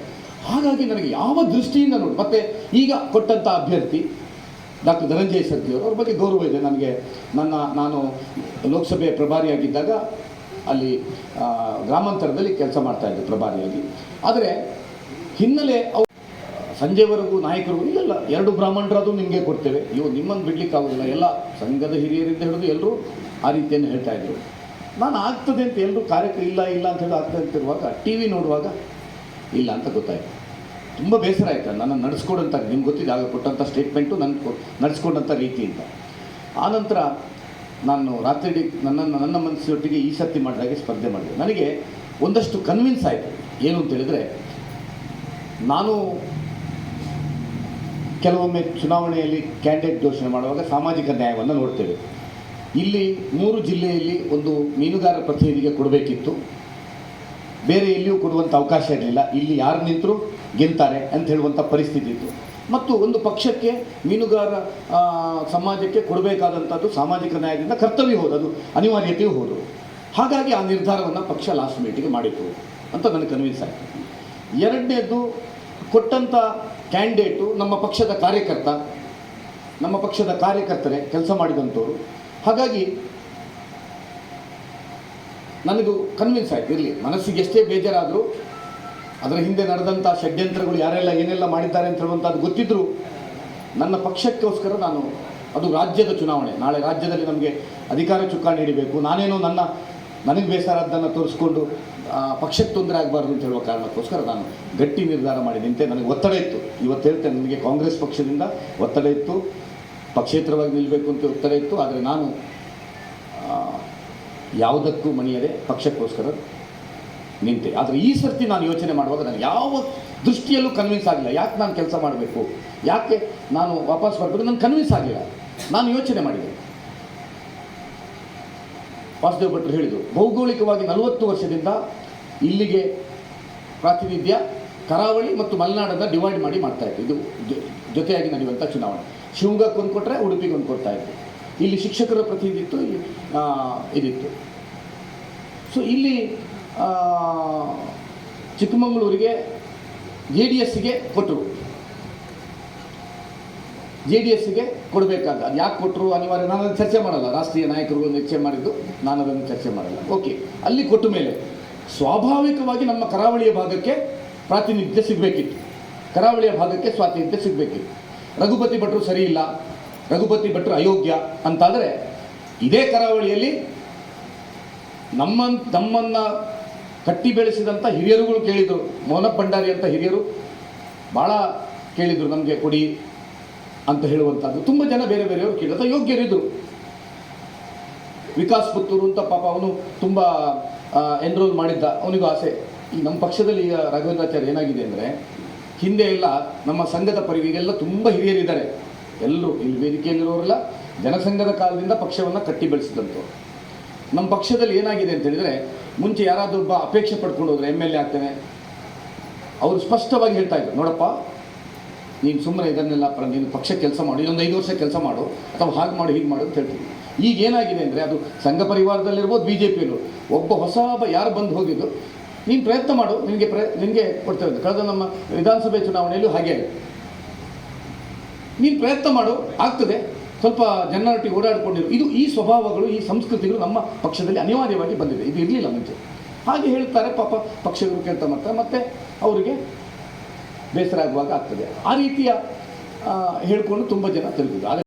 ಹಾಗಾಗಿ ನನಗೆ ಯಾವ ದೃಷ್ಟಿಯಿಂದ ನೋಡಿ, ಮತ್ತೆ ಈಗ ಕೊಟ್ಟಂಥ ಅಭ್ಯರ್ಥಿ ಡಾಕ್ಟರ್ ಧನಂಜಯ ಅವರು, ಅವ್ರ ಬಗ್ಗೆ ಗೌರವ ಇದೆ. ನನಗೆ ನನ್ನ, ನಾನು ಲೋಕಸಭೆ ಪ್ರಭಾರಿಯಾಗಿದ್ದಾಗ ಅಲ್ಲಿ ಗ್ರಾಮಾಂತರದಲ್ಲಿ ಕೆಲಸ ಮಾಡ್ತಾ ಇದ್ದೆ ಪ್ರಭಾರಿಯಾಗಿ. ಆದರೆ ಹಿನ್ನೆಲೆ ಸಂಜೆವರೆಗೂ ನಾಯಕರು, ಇಲ್ಲ, ಎರಡು ಬ್ರಾಹ್ಮಣರಾದ್ರು ನಿಮಗೆ ಕೊಡ್ತೇವೆ. ಇವು ನಿಮ್ಮನ್ನು ಬಿಡ್ಲಿಕ್ಕೆ ಆಗೋದಿಲ್ಲ ಎಲ್ಲ ಸಂಘದ ಹಿರಿಯರಿಂದ ಹಿಡಿದು ಎಲ್ಲರೂ ಆ ರೀತಿಯನ್ನು ಹೇಳ್ತಾ ಇದ್ರು. ನಾನು ಆಗ್ತದೆ ಅಂತ ಎಲ್ಲರೂ ಕಾರ್ಯಕ್ರಮ ಇಲ್ಲ ಇಲ್ಲ ಅಂತ ಹೇಳಿ ಆಗ್ತದೆ ಅಂತಿರುವಾಗ ಟಿ ವಿ ನೋಡುವಾಗ, ಇಲ್ಲ ಅಂತ ಗೊತ್ತಾಯಿತು. ತುಂಬ ಬೇಸರ ಆಯಿತು. ನನ್ನ ನಡೆಸ್ಕೊಡಂಥ ನಿಮ್ಗೆ ಗೊತ್ತಿದೆ, ಆಗ ಕೊಟ್ಟಂಥ ಸ್ಟೇಟ್ಮೆಂಟು ನನ್ನ ನಡೆಸ್ಕೊಂಡಂಥ ರೀತಿ ಅಂತ. ಆನಂತರ ನಾನು ರಾತ್ರಿ ನನ್ನನ್ನು, ನನ್ನ ಮನಸ್ಸಿನೊಟ್ಟಿಗೆ ಈ ಸರ್ತಿ ಮಾಡಿದಾಗೆ ಸ್ಪರ್ಧೆ ಮಾಡಿದೆ. ನನಗೆ ಒಂದಷ್ಟು ಕನ್ವಿನ್ಸ್ ಆಯಿತು. ಏನು ಅಂತ ಹೇಳಿದ್ರೆ, ನಾನು ಕೆಲವೊಮ್ಮೆ ಚುನಾವಣೆಯಲ್ಲಿ ಕ್ಯಾಂಡಿಡೇಟ್ ಘೋಷಣೆ ಮಾಡುವಾಗ ಸಾಮಾಜಿಕ ನ್ಯಾಯವನ್ನು ನೋಡ್ತೇವೆ. ಇಲ್ಲಿ ಮೂರು ಜಿಲ್ಲೆಯಲ್ಲಿ ಒಂದು ಮೀನುಗಾರ ಪ್ರತಿನಿಧಿಗೆ ಕೊಡಬೇಕಿತ್ತು. ಬೇರೆ ಎಲ್ಲಿಯೂ ಕೊಡುವಂಥ ಅವಕಾಶ ಇರಲಿಲ್ಲ. ಇಲ್ಲಿ ಯಾರು ನಿಂತರೂ ಗೆಲ್ತಾರೆ ಅಂತ ಹೇಳುವಂಥ ಪರಿಸ್ಥಿತಿ ಇತ್ತು. ಮತ್ತು ಒಂದು ಪಕ್ಷಕ್ಕೆ ಮೀನುಗಾರ ಸಮಾಜಕ್ಕೆ ಕೊಡಬೇಕಾದಂಥದ್ದು ಸಾಮಾಜಿಕ ನ್ಯಾಯದಿಂದ ಕರ್ತವ್ಯ ಹೋದು, ಅದು ಅನಿವಾರ್ಯತೆಯೂ ಹೋದು. ಹಾಗಾಗಿ ಆ ನಿರ್ಧಾರವನ್ನು ಪಕ್ಷ ಲಾಸ್ಟ್ ಮೀಟಿಗೆ ಮಾಡಿತ್ತು ಅಂತ ನನಗೆ ಕನ್ವಿನ್ಸ್ ಆಯಿತು. ಎರಡನೇದು ಕೊಟ್ಟಂಥ ಕ್ಯಾಂಡಿಡೇಟು ನಮ್ಮ ಪಕ್ಷದ ಕಾರ್ಯಕರ್ತ, ನಮ್ಮ ಪಕ್ಷದ ಕಾರ್ಯಕರ್ತರೇ ಕೆಲಸ ಮಾಡಿದಂಥವ್ರು. ಹಾಗಾಗಿ ನನಗೂ ಕನ್ವಿನ್ಸ್ ಆಯಿತು, ಇರಲಿ, ಮನಸ್ಸಿಗೆ ಎಷ್ಟೇ ಬೇಜಾರಾದರೂ ಅದರ ಹಿಂದೆ ನಡೆದಂಥ ಷಡ್ಯಂತ್ರಗಳು ಯಾರೆಲ್ಲ ಏನೆಲ್ಲ ಮಾಡಿದ್ದಾರೆ ಅಂತ ಹೇಳುವಂಥದ್ದು ಗೊತ್ತಿದ್ದರೂ ನನ್ನ ಪಕ್ಷಕ್ಕೋಸ್ಕರ ನಾನು ಅದು ರಾಜ್ಯದ ಚುನಾವಣೆ, ನಾಳೆ ರಾಜ್ಯದಲ್ಲಿ ನಮಗೆ ಅಧಿಕಾರ ಚುಕ್ಕಾಣಿ ಹಿಡಿಬೇಕು, ನಾನೇನೋ ನನ್ನ, ನನಗೆ ಬೇಸರದ್ದನ್ನು ತೋರಿಸ್ಕೊಂಡು ಪಕ್ಷಕ್ಕೆ ತೊಂದರೆ ಆಗಬಾರ್ದು ಅಂತ ಹೇಳುವ ಕಾರಣಕ್ಕೋಸ್ಕರ ನಾನು ಗಟ್ಟಿ ನಿರ್ಧಾರ ಮಾಡಿ ನಿಂತೆ. ನನಗೆ ಒತ್ತಡ ಇತ್ತು. ಇವತ್ತು ಹೇಳ್ತೇನೆ, ನನಗೆ ಕಾಂಗ್ರೆಸ್ ಪಕ್ಷದಿಂದ ಒತ್ತಡ ಇತ್ತು. ಪಕ್ಷೇತರವಾಗಿ ನಿಲ್ಲಬೇಕು ಅಂತ ಒತ್ತಡ ಇತ್ತು. ಆದರೆ ನಾನು ಯಾವುದಕ್ಕೂ ಮಣಿಯದೆ ಪಕ್ಷಕ್ಕೋಸ್ಕರ ನಿಂತೆ. ಆದರೆ ಈ ಸರ್ತಿ ನಾನು ಯೋಚನೆ ಮಾಡುವಾಗ ನನಗೆ ಯಾವ ದೃಷ್ಟಿಯಲ್ಲೂ ಕನ್ವಿನ್ಸ್ ಆಗಿಲ್ಲ. ಯಾಕೆ ನಾನು ಕೆಲಸ ಮಾಡಬೇಕು? ಯಾಕೆ ನಾನು ವಾಪಸ್ ಬರಬೇಕು? ನನಗೆ ಕನ್ವಿನ್ಸ್ ಆಗಿಲ್ಲ. ನಾನು ಯೋಚನೆ ಮಾಡಿದೆ. ವಾಸುದೇವ್ ಭಟ್ರು ಹೇಳಿದರು, ಭೌಗೋಳಿಕವಾಗಿ ನಲವತ್ತು ವರ್ಷದಿಂದ ಇಲ್ಲಿಗೆ ಪ್ರಾತಿನಿಧ್ಯ, ಕರಾವಳಿ ಮತ್ತು ಮಲೆನಾಡನ್ನು ಡಿವೈಡ್ ಮಾಡಿ ಮಾಡ್ತಾ ಇತ್ತು ಇದು ಜೊತೆಯಾಗಿ ನಡೆಯುವಂಥ ಚುನಾವಣೆ. ಶಿವಮೊಗ್ಗಕ್ಕೆ ಒಂದು ಕೊಟ್ಟರೆ ಉಡುಪಿಗೆ ಒಂದು ಕೊಡ್ತಾ ಇತ್ತು ಇಲ್ಲಿ ಶಿಕ್ಷಕರ ಪ್ರತಿನಿಧಿ ಇತ್ತು ಇಲ್ಲಿ ಇದಿತ್ತು. ಸೊ ಇಲ್ಲಿ ಚಿಕ್ಕಮಗಳೂರಿಗೆ, ಜೆ ಡಿ ಎಸ್ಸಿಗೆ ಕೊಟ್ಟರು ಜೆ ಡಿ ಎಸ್ಗೆ ಕೊಡಬೇಕಾದ, ಅದು ಯಾಕೆ ಕೊಟ್ಟರು ಅನಿವಾರ್ಯ? ನಾನು ಅದನ್ನು ಚರ್ಚೆ ಮಾಡಲ್ಲ. ರಾಷ್ಟ್ರೀಯ ನಾಯಕರುಗಳು ಚರ್ಚೆ ಮಾಡಿದ್ದು ನಾನು ಅದನ್ನು ಚರ್ಚೆ ಮಾಡಲ್ಲ. ಓಕೆ, ಅಲ್ಲಿ ಕೊಟ್ಟ ಮೇಲೆ ಸ್ವಾಭಾವಿಕವಾಗಿ ನಮ್ಮ ಕರಾವಳಿಯ ಭಾಗಕ್ಕೆ ಪ್ರಾತಿನಿಧ್ಯ ಸಿಗಬೇಕಿತ್ತು. ಕರಾವಳಿಯ ಭಾಗಕ್ಕೆ ಸ್ವಾತಂತ್ರ್ಯ ಸಿಗಬೇಕಿತ್ತು. ರಘುಪತಿ ಭಟ್ರು ಸರಿ ಇಲ್ಲ, ರಘುಪತಿ ಭಟ್ರು ಅಯೋಗ್ಯ ಅಂತಾದರೆ ಇದೇ ಕರಾವಳಿಯಲ್ಲಿ ನಮ್ಮ ನಮ್ಮನ್ನು ಕಟ್ಟಿ ಬೆಳೆಸಿದಂಥ ಹಿರಿಯರುಗಳು ಕೇಳಿದರು. ಮೋಹನ ಭಂಡಾರಿ ಅಂತ ಹಿರಿಯರು ಭಾಳ ಕೇಳಿದರು ನಮಗೆ ಕೊಡಿ. ಅಂತ ಹೇಳುವಂಥದ್ದು ತುಂಬ ಜನ ಬೇರೆ ಬೇರೆಯವರು ಕೇಳಿದ ಯೋಗ್ಯರಿದ್ದರು ವಿಕಾಸ್ ಪುತ್ತೂರು ಅಂತ ಪಾಪ ಅವನು ತುಂಬ ಎನ್ರೋಲ್ ಮಾಡಿದ್ದ. ಅವನಿಗೂ ಆಸೆ. ಈ ನಮ್ಮ ಪಕ್ಷದಲ್ಲಿ ಈಗ ರಾಘವೇಂದ್ರಾಚಾರ್ಯ ಏನಾಗಿದೆ ಅಂದರೆ, ಹಿಂದೆ ಎಲ್ಲ ನಮ್ಮ ಸಂಘದ ಪರಿವಿಗೆಲ್ಲ ತುಂಬ ಹಿರಿಯರಿದ್ದಾರೆ. ಎಲ್ಲರೂ ಇಲ್ಲಿ ವೇದಿಕೆಯಲ್ಲಿರೋರೆಲ್ಲ ಜನಸಂಘದ ಕಾಲದಿಂದ ಪಕ್ಷವನ್ನು ಕಟ್ಟಿ ಬೆಳೆಸಿದಂಥವ್ರು ನಮ್ಮ ಪಕ್ಷದಲ್ಲಿ ಏನಾಗಿದೆ ಅಂತ ಹೇಳಿದರೆ, ಮುಂಚೆ ಯಾರಾದರೂ ಒಬ್ಬ ಅಪೇಕ್ಷೆ ಪಡ್ಕೊಂಡು ಹೋದ್ರೆ ಎಂ ಎಲ್ ಎ ಆಗ್ತೇನೆ, ಅವರು ಸ್ಪಷ್ಟವಾಗಿ ಹೇಳ್ತಾ ಇದ್ರು, ನೋಡಪ್ಪ ನೀನು ಸುಮ್ಮನೆ ಇದನ್ನೆಲ್ಲ ಪರ, ನೀನು ಪಕ್ಷ ಕೆಲಸ ಮಾಡು, ಇನ್ನೊಂದು ಐದು ವರ್ಷ ಕೆಲಸ ಮಾಡು, ಅಥವಾ ಹಾಗೆ ಮಾಡು, ಹೀಗೆ ಮಾಡು ಅಂತ ಹೇಳ್ತೀವಿ ಈಗ ಏನಾಗಿದೆ ಅಂದರೆ ಅದು ಸಂಘ ಪರಿವಾರದಲ್ಲಿರ್ಬೋದು ಬಿ ಜೆ ಪಿಯವರು ಒಬ್ಬ ಹೊಸ ಯಾರು ಬಂದು ಹೋಗಿದ್ದು ನೀನು ಪ್ರಯತ್ನ ಮಾಡು, ನಿನಗೆ ಪ್ರ ನಿನಗೆ ಕೊಡ್ತೇವೆ. ಕಳೆದ ನಮ್ಮ ವಿಧಾನಸಭೆ ಚುನಾವಣೆಯಲ್ಲೂ ಹಾಗೆ ನೀನು ಪ್ರಯತ್ನ ಮಾಡು, ಆಗ್ತದೆ. ಸ್ವಲ್ಪ ಜನರೊಟ್ಟಿಗೆ ಓಡಾಡಿಕೊಂಡಿರು. ಇದು ಈ ಸ್ವಭಾವಗಳು, ಈ ಸಂಸ್ಕೃತಿಗಳು ನಮ್ಮ ಪಕ್ಷದಲ್ಲಿ ಅನಿವಾರ್ಯವಾಗಿ ಬಂದಿದೆ. ಇದು ಇರಲಿಲ್ಲ ಮುಂಚೆ. ಹಾಗೆ ಹೇಳ್ತಾರೆ ಪಾಪ ಪಕ್ಷಗಳು ಕೇಳ್ತಾ ಮಾಡ್ತಾರೆ. ಮತ್ತು ಅವರಿಗೆ ಬೇಸರ ಆಗುವಾಗ ಆಗ್ತದೆ. ಆ ರೀತಿಯ ಹೇಳಿಕೊಂಡು ತುಂಬ ಜನ ತಲುಪಿದ್ರು